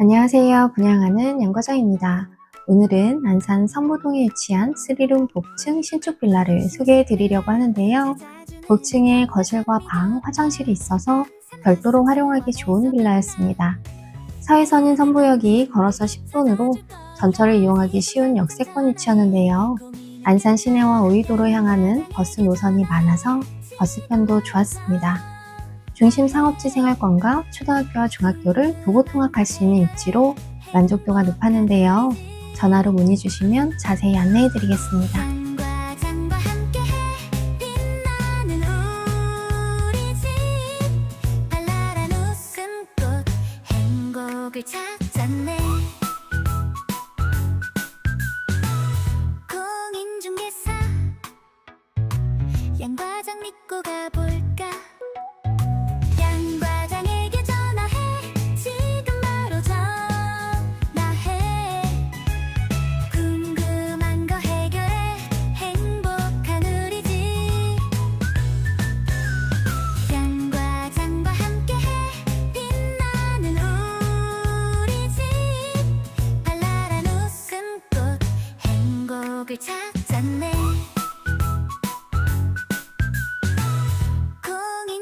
안녕하세요. 분양하는 양과장입니다. 오늘은 안산 선무동에 위치한 스리룸 복층 신축 빌라를 소개해 드리려고 하는데요. 복층에 거실과 방, 화장실이 있어서 별도로 활용하기 좋은 빌라였습니다. 서해선인 선부역이 걸어서 10분으로 전철을 이용하기 쉬운 역세권 위치였는데요. 안산 시내와 오이도로 향하는 버스 노선이 많아서 버스편도 좋았습니다. 중심 상업지 생활권과 초등학교와 중학교를 도보 통학할 수 있는 입지로 만족도가 높았는데요. 전화로 문의 주시면 자세히 안내해 드리겠습니다. 공인중개사 양 과장 믿고 가볼까 발랄한 웃음꽃 행복을 찾았네